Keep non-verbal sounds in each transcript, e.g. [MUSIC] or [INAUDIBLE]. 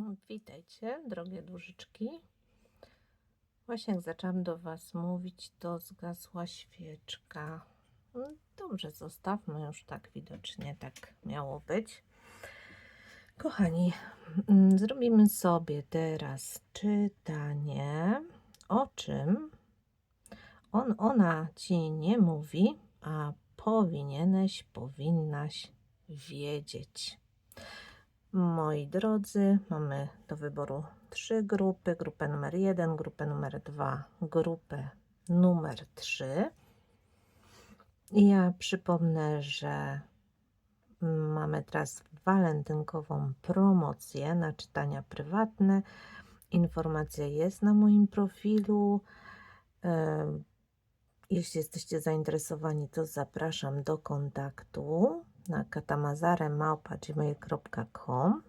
No, Witajcie, drogie duszyczki. Właśnie jak zaczęłam do Was mówić, to zgasła świeczka. No, Dobrze, zostawmy już tak widocznie, tak miało być. Kochani, mm, zrobimy sobie teraz czytanie, o czym on, ona Ci nie mówi, a powinieneś, powinnaś wiedzieć. Moi drodzy, mamy do wyboru trzy grupy. Grupę numer jeden, grupę numer dwa, grupę numer trzy. I ja przypomnę, że mamy teraz walentynkową promocję na czytania prywatne. Informacja jest na moim profilu. Em, Jeśli jesteście zainteresowani, to zapraszam do kontaktu na katamazaremałpa.gmail.com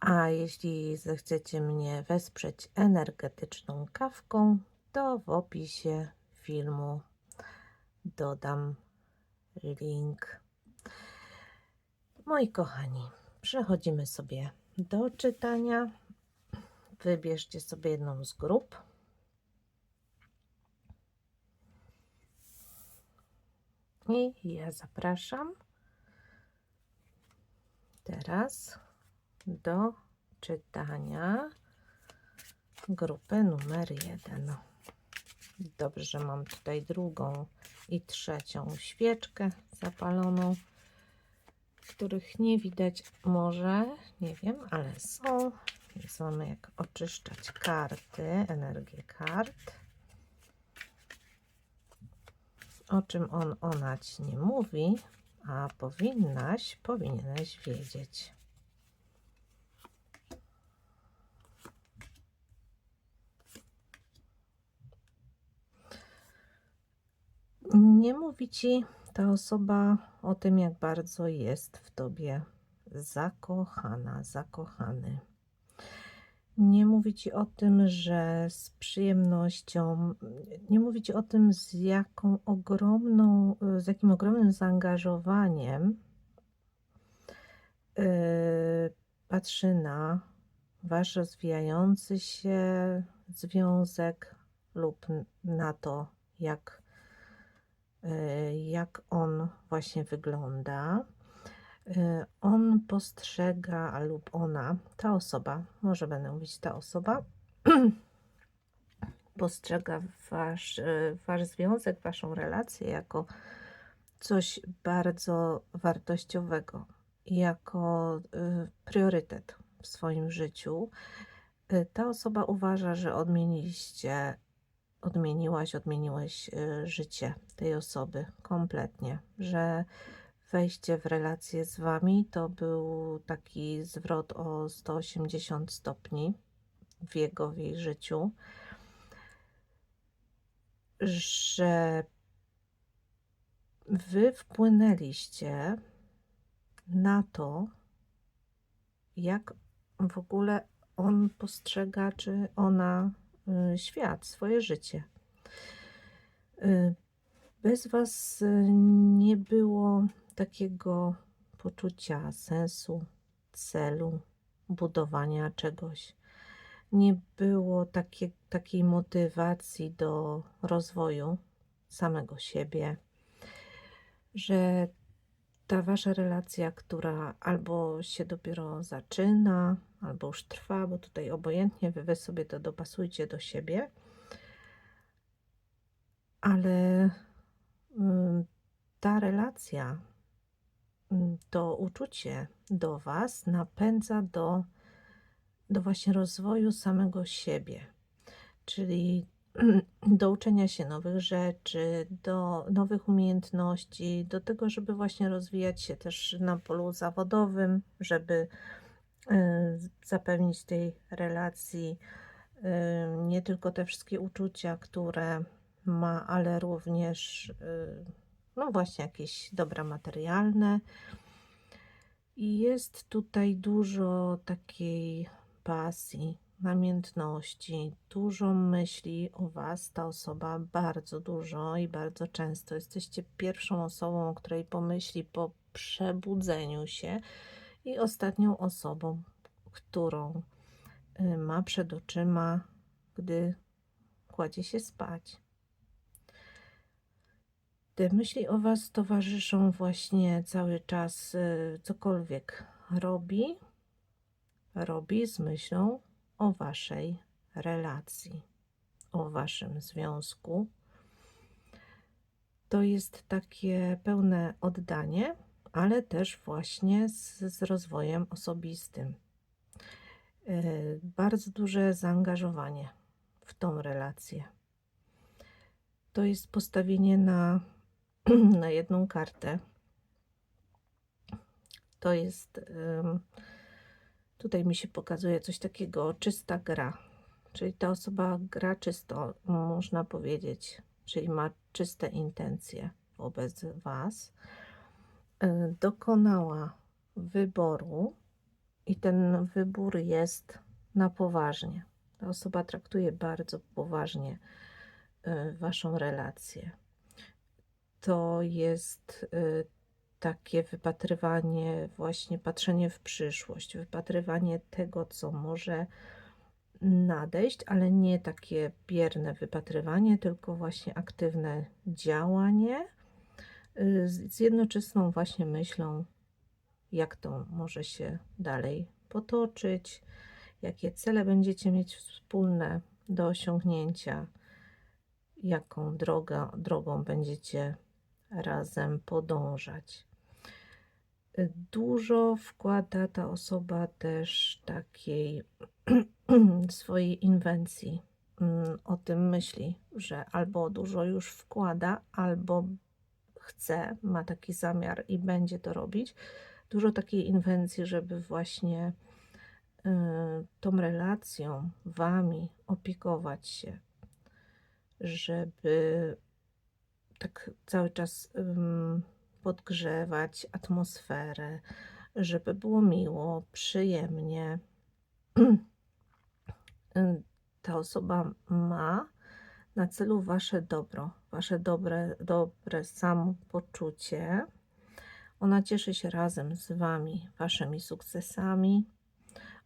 A jeśli zechcecie mnie wesprzeć energetyczną kawką, to w opisie filmu dodam link. Moi kochani, przechodzimy sobie do czytania. Wybierzcie sobie jedną z grup. I ja zapraszam teraz do czytania grupy numer jeden. Dobrze, że mam tutaj drugą i trzecią świeczkę zapaloną, których nie widać może, nie wiem, ale są. Więc mamy jak oczyszczać karty, energię kart. O czym on, ona ci nie mówi, a powinnaś, powinieneś wiedzieć. Nie mówi ci ta osoba o tym, jak bardzo jest w tobie zakochana, zakochany. Nie mówi ci o tym, że z przyjemnością, nie mówi ci o tym, z jaką ogromną, z jakim ogromnym zaangażowaniem yy, patrzy na wasz rozwijający się związek lub na to, jak, yy, jak on właśnie wygląda. Y, on postrzega lub ona, ta osoba, może będę mówić ta osoba, [CLEARS THROAT] postrzega wasz, y, wasz związek, waszą relację jako coś bardzo wartościowego, jako y, priorytet w swoim życiu. Ta osoba uważa, że odmieniliście, odmieniłaś, odmieniłeś życie tej osoby kompletnie, że wejście w relację z Wami to był taki zwrot o 180 stopni w jego, w jej życiu, że Wy wpłynęliście na to, jak w ogóle on postrzega, czy ona y, świat, swoje życie. Y, Bez Was y, nie było takiego poczucia sensu, celu, budowania czegoś. Nie było takie, takiej motywacji do rozwoju samego siebie, że ta wasza relacja, która albo się dopiero zaczyna, albo już trwa, bo tutaj obojętnie wy, wy sobie to dopasujcie do siebie, ale mm, ta relacja to uczucie do Was napędza do, do właśnie rozwoju samego siebie, czyli [CLEARS THROAT] do uczenia się nowych rzeczy, do nowych umiejętności, do tego, żeby właśnie rozwijać się też na polu zawodowym, żeby y, zapewnić tej relacji y, nie tylko te wszystkie uczucia, które ma, ale również y, no właśnie jakieś dobra materialne. I jest tutaj dużo takiej pasji, namiętności, dużo myśli o Was. Ta osoba bardzo dużo i bardzo często jesteście pierwszą osobą, o której pomyśli po przebudzeniu się i ostatnią osobą, którą y, ma przed oczyma, gdy kładzie się spać. Te myśli o Was towarzyszą właśnie cały czas, y, cokolwiek robi, robi z myślą o Waszej relacji, o Waszym związku. To jest takie pełne oddanie, ale też właśnie z, z rozwojem osobistym. Y, Bardzo duże zaangażowanie w tą relację. To jest postawienie na, [CLEARS THROAT] na jedną kartę. To jest. Tutaj mi się pokazuje coś takiego, czysta gra. Czyli ta osoba gra czysto, można powiedzieć, czyli ma czyste intencje wobec Was. Y, Dokonała wyboru i ten wybór jest na poważnie. Ta osoba traktuje bardzo poważnie y, Waszą relację. To jest y, takie wypatrywanie, właśnie patrzenie w przyszłość, wypatrywanie tego, co może nadejść, ale nie takie bierne wypatrywanie, tylko właśnie aktywne działanie y, z jednoczesną właśnie myślą, jak to może się dalej potoczyć, jakie cele będziecie mieć wspólne do osiągnięcia, jaką droga, drogą będziecie razem podążać. Dużo wkłada ta osoba też takiej [CLEARS THROAT] swojej inwencji. Mm, O tym myśli, że albo dużo już wkłada, albo chce, ma taki zamiar i będzie to robić. Dużo takiej inwencji, żeby właśnie y, tą relacją, wami opiekować się, żeby tak cały czas podgrzewać atmosferę, żeby było miło, przyjemnie. [CLEARS THROAT] Ta osoba ma na celu wasze dobro, wasze dobre, dobre samopoczucie. Ona cieszy się razem z wami, waszymi sukcesami.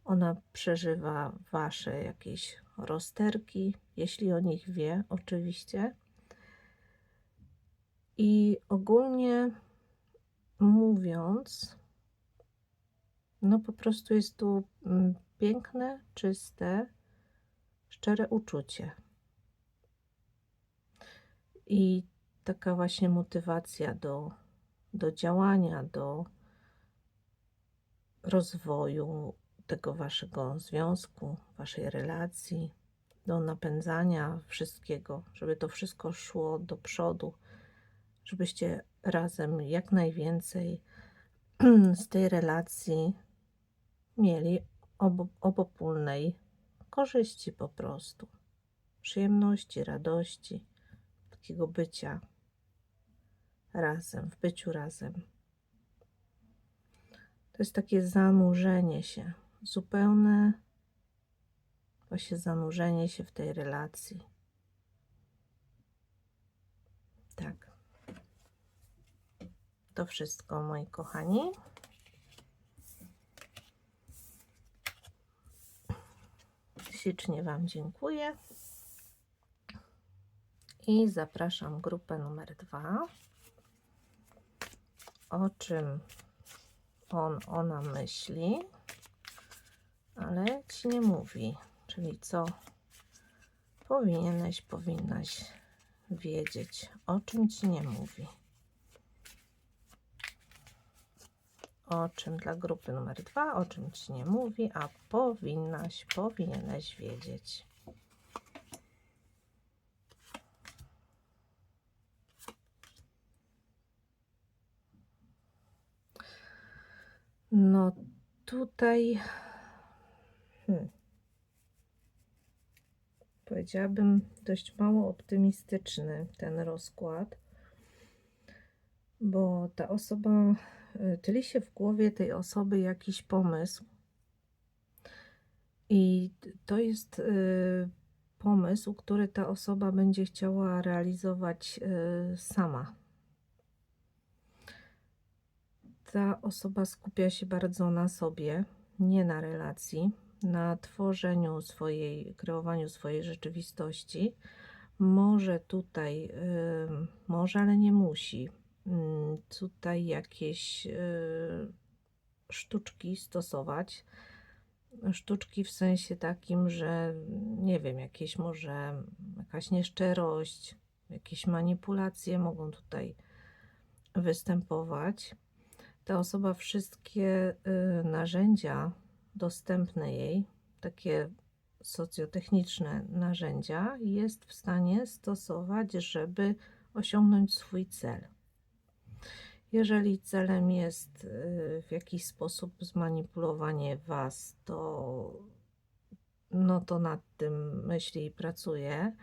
Ona przeżywa wasze jakieś rozterki, jeśli o nich wie, oczywiście. I ogólnie mówiąc, no po prostu jest tu mm, piękne, czyste, szczere uczucie. I taka właśnie motywacja do, do działania, do rozwoju tego waszego związku, waszej relacji, do napędzania wszystkiego, żeby to wszystko szło do przodu, żebyście razem jak najwięcej [CLEARS THROAT] z tej relacji mieli obo, obopólnej korzyści po prostu, przyjemności, radości, takiego bycia razem, w byciu razem. To jest takie zanurzenie się, zupełne właśnie zanurzenie się w tej relacji. Tak. To wszystko, moi kochani. Ślicznie Wam dziękuję. I zapraszam grupę numer dwa. O czym on, ona myśli, ale ci nie mówi. Czyli co powinieneś, powinnaś wiedzieć, o czym ci nie mówi. O czym dla grupy numer dwa, o czym ci nie mówi, a powinnaś, powinieneś wiedzieć. No tutaj hmm, powiedziałabym dość mało optymistyczny ten rozkład, bo ta osoba, tyli się w głowie tej osoby jakiś pomysł i to jest y, pomysł, który ta osoba będzie chciała realizować y, sama. Ta osoba skupia się bardzo na sobie, nie na relacji, na tworzeniu swojej, kreowaniu swojej rzeczywistości. Może tutaj, y, może, ale nie musi, tutaj jakieś y, sztuczki stosować. Sztuczki w sensie takim, że nie wiem, jakieś może jakaś nieszczerość, jakieś manipulacje mogą tutaj występować. Ta osoba wszystkie y, narzędzia dostępne jej, takie socjotechniczne narzędzia, jest w stanie stosować, żeby osiągnąć swój cel. Jeżeli celem jest y, w jakiś sposób zmanipulowanie Was, to, no to nad tym myśli i pracuje.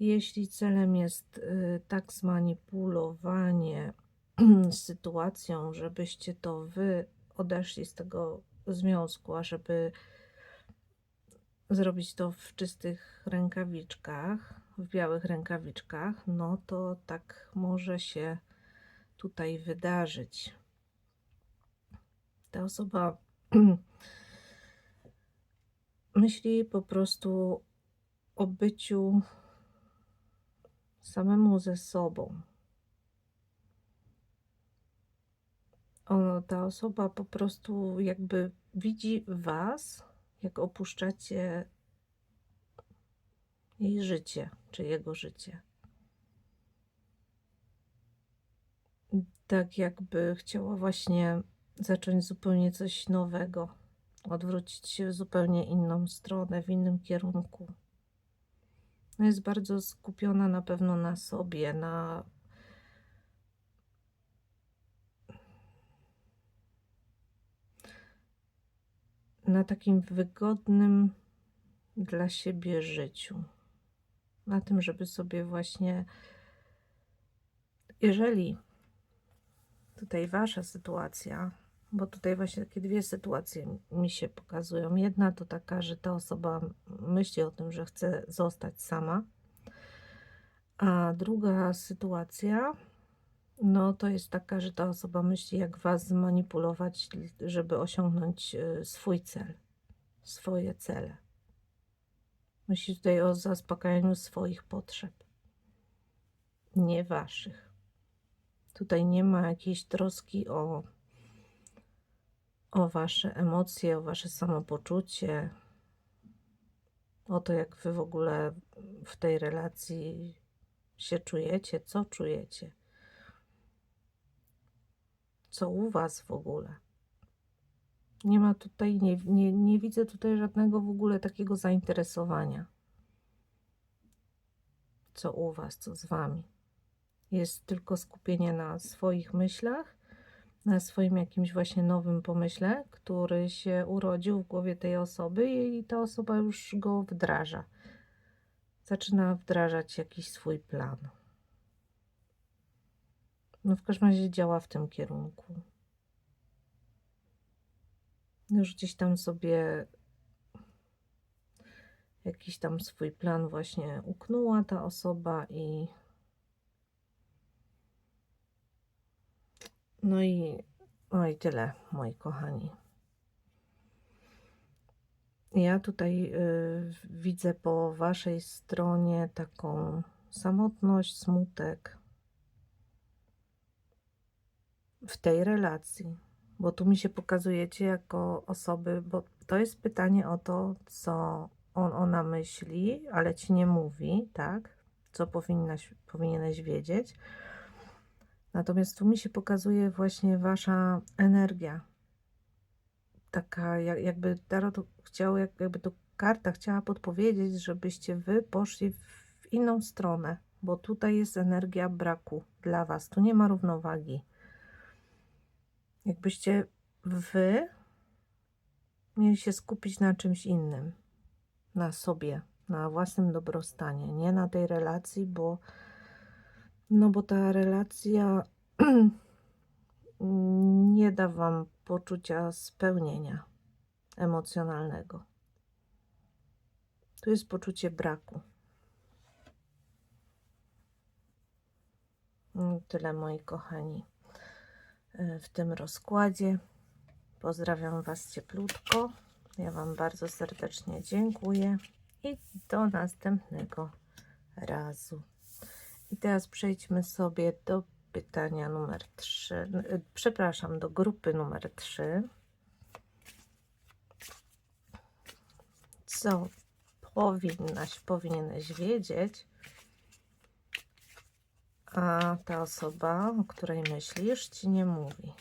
Jeśli celem jest y, tak zmanipulowanie [CLEARS THROAT] sytuacją, żebyście to Wy odeszli z tego związku, a żeby zrobić to w czystych rękawiczkach, w białych rękawiczkach, no to tak może się tutaj wydarzyć. Ta osoba [CLEARS THROAT] myśli po prostu o byciu samemu ze sobą. Ono, ta osoba po prostu jakby widzi Was, jak opuszczacie jej życie, czy jego życie. Tak jakby chciała właśnie zacząć zupełnie coś nowego, odwrócić się w zupełnie inną stronę, w innym kierunku. No jest bardzo skupiona na pewno na sobie, na na takim wygodnym dla siebie życiu. Na tym, żeby sobie właśnie, jeżeli tutaj wasza sytuacja, bo tutaj właśnie takie dwie sytuacje mi się pokazują. Jedna to taka, że ta osoba myśli o tym, że chce zostać sama, a druga sytuacja, no to jest taka, że ta osoba myśli, jak was zmanipulować, żeby osiągnąć y, swój cel, swoje cele. Myśli tutaj o zaspokajaniu swoich potrzeb, nie waszych. Tutaj nie ma jakiejś troski o, o wasze emocje, o wasze samopoczucie, o to, jak wy w ogóle w tej relacji się czujecie, co czujecie, co u was w ogóle. Nie ma tutaj, nie, nie, nie widzę tutaj żadnego w ogóle takiego zainteresowania. Co u was, co z wami jest tylko skupienie na swoich myślach, na swoim jakimś właśnie nowym pomyśle, który się urodził w głowie tej osoby i ta osoba już go wdraża. Zaczyna wdrażać jakiś swój plan. No w każdym razie działa w tym kierunku. Już gdzieś tam sobie jakiś tam swój plan właśnie uknęła ta osoba i No i, no i tyle, moi kochani. Ja tutaj y, widzę po waszej stronie taką samotność, smutek w tej relacji, bo tu mi się pokazujecie jako osoby, bo to jest pytanie o to, co on, ona myśli, ale ci nie mówi, tak? Co powinnaś, powinieneś wiedzieć. Natomiast tu mi się pokazuje właśnie wasza energia. Taka, jakby Tarot chciał, jakby to karta chciała podpowiedzieć, żebyście wy poszli w inną stronę, bo tutaj jest energia braku dla was. Tu nie ma równowagi. Jakbyście wy mieli się skupić na czymś innym, na sobie, na własnym dobrostanie, nie na tej relacji, bo no bo ta relacja [CLEARS THROAT] nie da Wam poczucia spełnienia emocjonalnego. Tu jest poczucie braku. Tyle moi kochani e, w tym rozkładzie. Pozdrawiam Was cieplutko. Ja Wam bardzo serdecznie dziękuję i do następnego razu. I teraz przejdźmy sobie do pytania numer 3. Przepraszam, do grupy numer 3. Co powinnaś, powinieneś wiedzieć, a ta osoba, o której myślisz, ci nie mówi.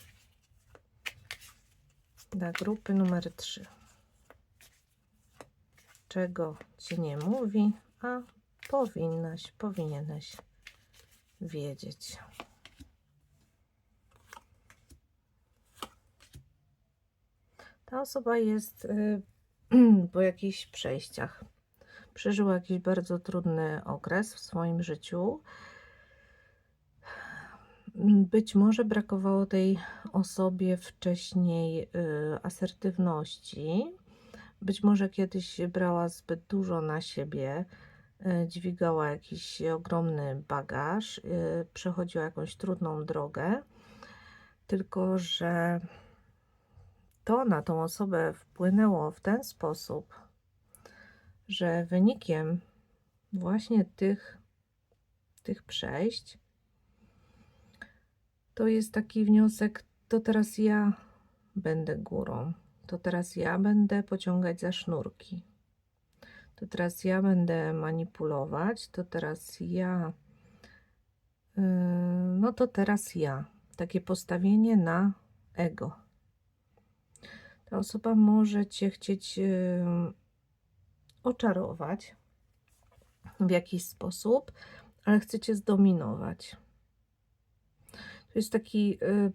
Dla grupy numer 3. Czego ci nie mówi, a powinnaś, powinieneś wiedzieć. Ta osoba jest y, [CLEARS THROAT] po jakichś przejściach. Przeżyła jakiś bardzo trudny okres w swoim życiu. Być może brakowało tej osobie wcześniej y, asertywności. Być może kiedyś brała zbyt dużo na siebie, dźwigała jakiś ogromny bagaż, y, przechodziła jakąś trudną drogę. Tylko, że to na tą osobę wpłynęło w ten sposób, że wynikiem właśnie tych, tych przejść to jest taki wniosek, to teraz ja będę górą, to teraz ja będę pociągać za sznurki, to teraz ja będę manipulować, to teraz ja, yy, no to teraz ja. Takie postawienie na ego. Ta osoba może cię chcieć yy, oczarować w jakiś sposób, ale chce cię zdominować. To jest taki, y,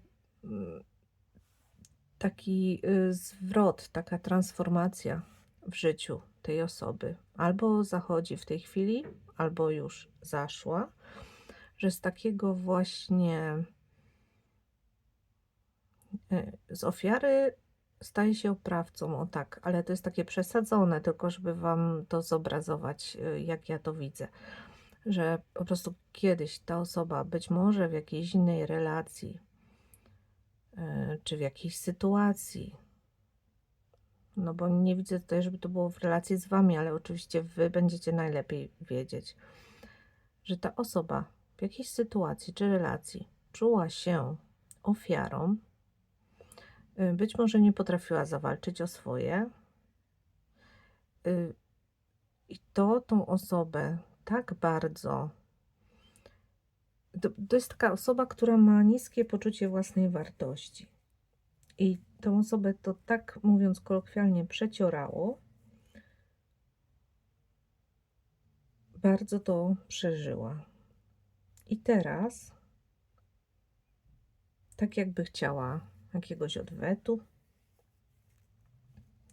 taki y, zwrot, taka transformacja w życiu tej osoby. Albo zachodzi w tej chwili, albo już zaszła, że z takiego właśnie y, z ofiary staje się oprawcą, o tak, ale to jest takie przesadzone, tylko żeby Wam to zobrazować, jak ja to widzę że po prostu kiedyś ta osoba, być może w jakiejś innej relacji, e, czy w jakiejś sytuacji, no bo nie widzę tutaj, żeby to było w relacji z Wami, ale oczywiście Wy będziecie najlepiej wiedzieć, że ta osoba w jakiejś sytuacji czy relacji czuła się ofiarą, e, być może nie potrafiła zawalczyć o swoje, e, i to tą osobę tak bardzo. To, to jest taka osoba, która ma niskie poczucie własnej wartości. I tą osobę to tak, mówiąc kolokwialnie, przeciorało. Bardzo to przeżyła. I teraz, tak jakby chciała jakiegoś odwetu,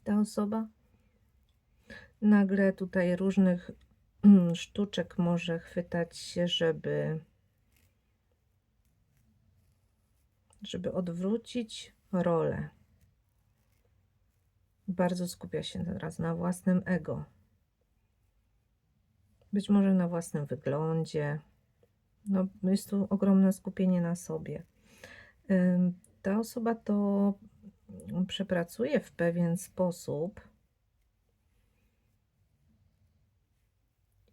ta osoba, nagle tutaj różnych Mm, sztuczek może chwytać się, żeby żeby odwrócić rolę. Bardzo skupia się teraz na własnym ego. Być może na własnym wyglądzie. No, jest tu ogromne skupienie na sobie. Ta osoba to przepracuje w pewien sposób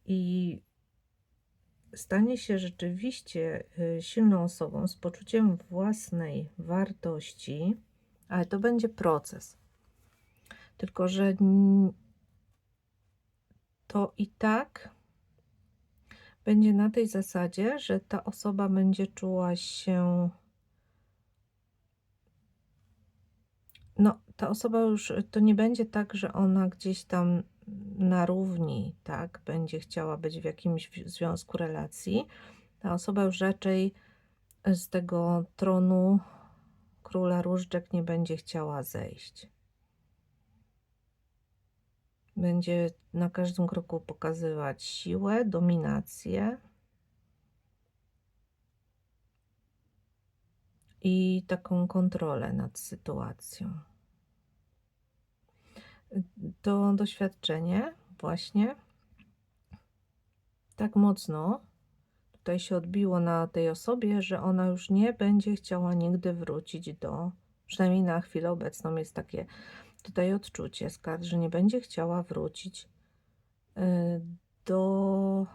i stanie się rzeczywiście y, silną osobą z poczuciem własnej wartości, ale to będzie proces. Tylko, że to i tak będzie na tej zasadzie, że ta osoba będzie czuła się. No, ta osoba już to nie będzie tak, że ona gdzieś tam na równi, tak, będzie chciała być w jakimś związku relacji, ta osoba już raczej z tego tronu króla różdżek nie będzie chciała zejść. Będzie na każdym kroku pokazywać siłę, dominację. I taką kontrolę nad sytuacją to doświadczenie właśnie tak mocno tutaj się odbiło na tej osobie, że ona już nie będzie chciała nigdy wrócić do Przynajmniej na chwilę obecną jest takie tutaj odczucie z kart, że nie będzie chciała wrócić y, do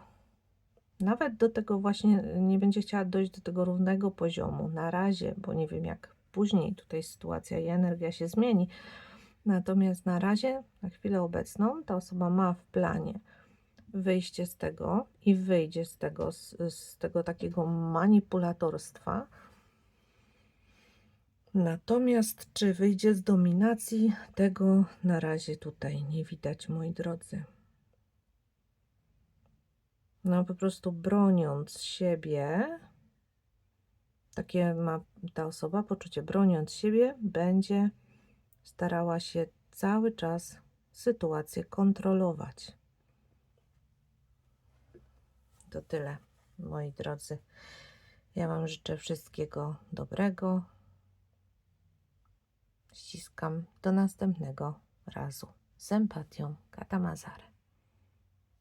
nawet do tego właśnie nie będzie chciała dojść do tego równego poziomu na razie, bo nie wiem jak później tutaj sytuacja i energia się zmieni. Natomiast na razie, na chwilę obecną, ta osoba ma w planie wyjście z tego i wyjdzie z tego, z, z tego takiego manipulatorstwa. Natomiast czy wyjdzie z dominacji, tego na razie tutaj nie widać, moi drodzy. No po prostu broniąc siebie, takie ma ta osoba poczucie, broniąc siebie, będzie starała się cały czas sytuację kontrolować. To tyle, moi drodzy. Ja Wam życzę wszystkiego dobrego. Ściskam do następnego razu. Z empatią, Kata Mazary.